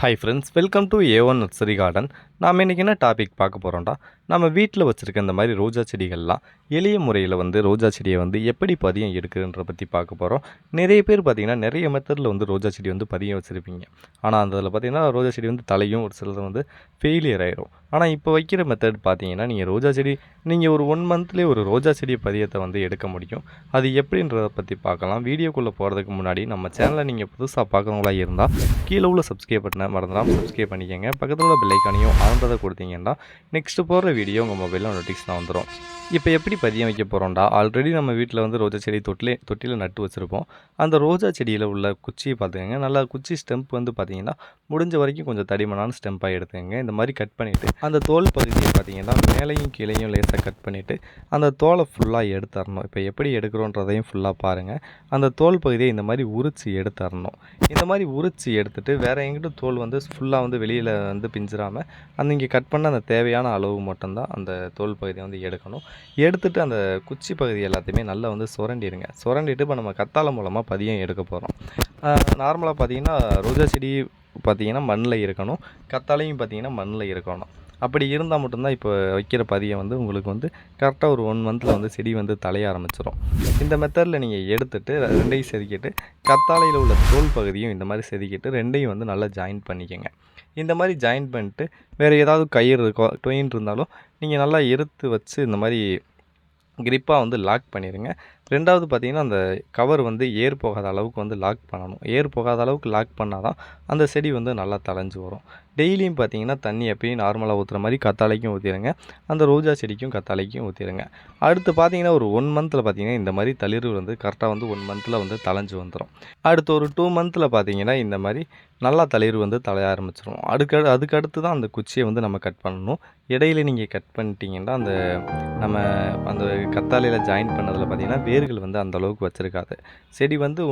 Hi friends welcome to A one nursery garden நாம் இன்றைக்கி என்ன டாபிக் பார்க்க போகிறோம்டா நம்ம வீட்டில் வச்சுருக்க இந்த மாதிரி ரோஜா செடிகள்லாம் எளிய முறையில் வந்து ரோஜா செடியை வந்து எப்படி பதியம் எடுக்குதுன்ற பற்றி பார்க்க போகிறோம் நிறைய பேர் பார்த்திங்கன்னா நிறைய மெத்தடில் வந்து ரோஜா செடி வந்து பதியம் வச்சுருப்பீங்க. ஆனால் அந்த அதில் பார்த்திங்கன்னா ரோஜா செடி வந்து தலையும் ஒரு சிலது வந்து ஃபெயிலியர் ஆயிரும். ஆனால் இப்போ வைக்கிற மெத்தட் பார்த்தீங்கன்னா நீங்கள் ரோஜா செடி நீங்கள் ஒரு ஒன் மந்த்லேயே ஒரு ரோஜா செடி பதியத்தை வந்து எடுக்க முடியும். அது எப்படின்றத பற்றி பார்க்கலாம் வீடியோக்குள்ளே போகிறதுக்கு முன்னாடி நம்ம சேனலை நீங்கள் புதுசாக பார்க்குறவங்களா இருந்தால் கீழே உள்ள சப்ஸ்கிரைப் பட்டனை மறந்துடாமல் சப்ஸ்கிரைப் பண்ணிக்கோங்க. பக்கத்தில் உள்ள பில்லைக்கானையும் ஆனந்ததை கொடுத்தீங்கன்னா நெக்ஸ்ட்டு போகிற வீடியோ உங்கள் மொபைலில் நோட்டிஃபிகேஷன் வந்துடும் இப்போ எப்படி பதியம் வைக்க போகிறோம்டா ஆல்ரெடி நம்ம வீட்டில் வந்து ரோஜா செடி தொட்டிலே தொட்டியில் நட்டு வச்சுருப்போம். அந்த ரோஜா செடியில் உள்ள குச்சியை பார்த்துக்கோங்க நல்லா குச்சி ஸ்டெம்ப் வந்து பார்த்தீங்கன்னா முடிஞ்ச வரைக்கும் கொஞ்சம் தடிமனான ஸ்டெம்ப்பாக எடுத்துக்கங்க. இந்த மாதிரி கட் பண்ணிவிட்டு அந்த தோல் பகுதியை பார்த்தீங்கன்னா மேலையும் கீழேயும் லேசாக கட் பண்ணிவிட்டு அந்த தோலை ஃபுல்லாக எடுத்துடணும். இப்போ எப்படி எடுக்கிறோன்றதையும் ஃபுல்லாக பாருங்கள் அந்த தோல் பகுதியை இந்த மாதிரி உரிச்சு எடுத்துடணும். இந்த மாதிரி உரிச்சு எடுத்துட்டு வேறு எங்கிட்டும் தோல் வந்து ஃபுல்லாக வந்து வெளியில் வந்து பிஞ்சிராமல் அந்த இங்கே கட் பண்ண அந்த தேவையான அளவு மட்டும்தான் அந்த தோல் பகுதியை வந்து எடுக்கணும். எடுத்துகிட்டு அந்த குச்சி பகுதி எல்லாத்தையுமே நல்லா வந்து சுரண்டிடுங்க. சுரண்டிட்டு இப்போ நம்ம கத்தாழை மூலமாக பதியம் எடுக்க போகிறோம் நார்மலாக பார்த்தீங்கன்னா ரோஜா செடி பார்த்தீங்கன்னா மண்ணில் இருக்கணும். கத்தாலையும் பார்த்தீங்கன்னா மண்ணில் இருக்கணும். அப்படி இருந்தால் மட்டும்தான் இப்போ வைக்கிற பதியை வந்து உங்களுக்கு வந்து கரெக்டாக ஒரு ஒன் மந்தில் வந்து செடி வந்து தலைய ஆரம்பிச்சிடும் இந்த மெத்தடில் நீங்கள் எடுத்துகிட்டு ரெண்டையும் செதுக்கிட்டு கத்தாழையில் உள்ள தோல் பகுதியும் இந்த மாதிரி செதுக்கிட்டு ரெண்டையும் வந்து நல்லா ஜாயின் பண்ணிக்கோங்க. இந்த மாதிரி ஜாயின் பண்ணிட்டு வேறு ஏதாவது கயிறு இருக்கோ டொயின் இருந்தாலும் நீங்கள் நல்லா எடுத்து வச்சு இந்த மாதிரி கிரிப்பாக வந்து லாக் பண்ணிடுங்க ரெண்டாவது பார்த்தீங்கன்னா அந்த கவர் வந்து ஏர் போகாத அளவுக்கு வந்து லாக் பண்ணணும். ஏர் போகாத அளவுக்கு லாக் பண்ணால் தான் அந்த செடி வந்து நல்லா தளைஞ்சு வரும். டெய்லியும் பார்த்தீங்கன்னா தண்ணி எப்பயும் நார்மலாக ஊற்றுற மாதிரி கத்தாழைக்கும் ஊற்றிடுங்க அந்த ரோஜா செடிக்கும் கத்தாழைக்கும் ஊற்றிடுங்க அடுத்து பார்த்தீங்கன்னா ஒரு ஒன் மந்தில் பார்த்தீங்கன்னா இந்த மாதிரி தளிர் வந்து கரெக்டாக வந்து ஒன் மந்தில் வந்து தளைஞ்சு வந்துடும் அடுத்து ஒரு டூ மந்தில் பார்த்திங்கன்னா இந்த மாதிரி நல்லா தளிர் வந்து தலைய ஆரம்பிச்சிடும் அதுக்கு அதுக்கு அடுத்து தான் அந்த குச்சியை வந்து நம்ம கட் பண்ணணும். இடையில நீங்கள் கட் பண்ணிட்டீங்கன்னா அந்த நம்ம அந்த கத்தாழையில் ஜாயின் பண்ணதில் பார்த்தீங்கன்னா வேர்கள் வந்து அந்த அளவுக்கு வச்சுருக்காது. செடி வந்து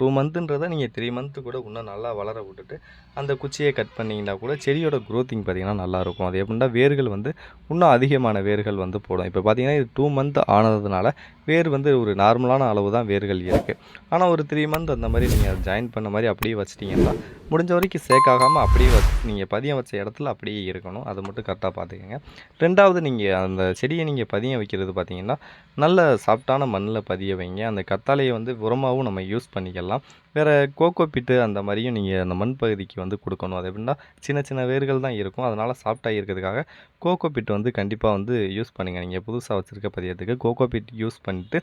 டூ மந்த்துன்றதை நீங்கள் த்ரீ மந்த்து கூட இன்னும் நல்லா வளர விட்டுட்டு அந்த குச்சியை கட் பண்ணிங்கன்னா கூட செடியோட க்ரோத்திங் பார்த்திங்கன்னா நல்லாயிருக்கும் அது எப்படின்னா வேர்கள் வந்து இன்னும் அதிகமான வேர்கள் வந்து போடும். இப்போ பார்த்திங்கன்னா இது டூ மந்த் ஆனதுனால வேர் வந்து ஒரு நார்மலான அளவு தான் வேர்கள் இருக்குது ஆனால் ஒரு த்ரீ மந்த் அந்த மாதிரி நீங்கள் ஜாயின் பண்ண மாதிரி அப்படியே வச்சிட்டிங்கன்னா முடிஞ்ச வரைக்கும் சேக்காகாமல் அப்படியே வச்சு நீங்கள் பதியம் வச்ச இடத்துல அப்படியே இருக்கணும். அதை மட்டும் கரெக்டாக பார்த்துக்கோங்க. ரெண்டாவது நீங்கள் அந்த செடியை நீங்கள் பதியம் வைக்கிறது பார்த்தீங்கன்னா நல்ல சாஃப்டான மண்ணில் பதிய வைங்க. அந்த கத்தாழையை வந்து உரமாகவும் நம்ம யூஸ் பண்ணிக்கலாம். வேறு கோகோ பிட்டு அந்த மாதிரியும் நீங்கள் அந்த மண் பகுதிக்கு வந்து கொடுக்கணும். அது எப்படின்னா சின்ன சின்ன வேர்கள் தான் இருக்கும். அதனால் சாஃப்டாக இருக்கிறதுக்காக கோகோ பிட் வந்து கண்டிப்பாக வந்து யூஸ் பண்ணுங்கள் நீங்கள் புதுசாக வச்சுருக்க பதியத்துக்கு கோகோ பிட் யூஸ் பண்ணிட்டு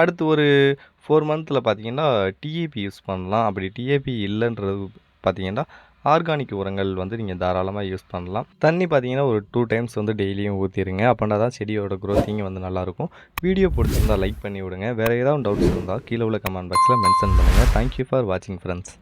அடுத்து ஒரு ஃபோர் மந்தில் பார்த்தீங்கன்னா டிஏபி யூஸ் பண்ணலாம். அப்படி டிஏபி இல்லைன்றது பார்த்தீங்கன்னா ஆர்கானிக் உரங்கள் வந்து நீங்கள் தாராளமாக யூஸ் பண்ணலாம். தண்ணி பார்த்தீங்கன்னா ஒரு டூ டைம்ஸ் வந்து டெய்லியும் ஊற்றிடுங்க அப்படின்னா தான் செடியோட க்ரோத்திங் வந்து நல்லாயிருக்கும். வீடியோ பிடிச்சிருந்தால் லைக் பண்ணி விடுங்க. வேறு ஏதாவது டவுட்ஸ் இருந்தால் கீழே உள்ள கமெண்ட் பாக்ஸில் மென்ஷன் பண்ணுங்கள் தேங்க்யூ ஃபார் வாட்சிங் ஃப்ரெண்ட்ஸ்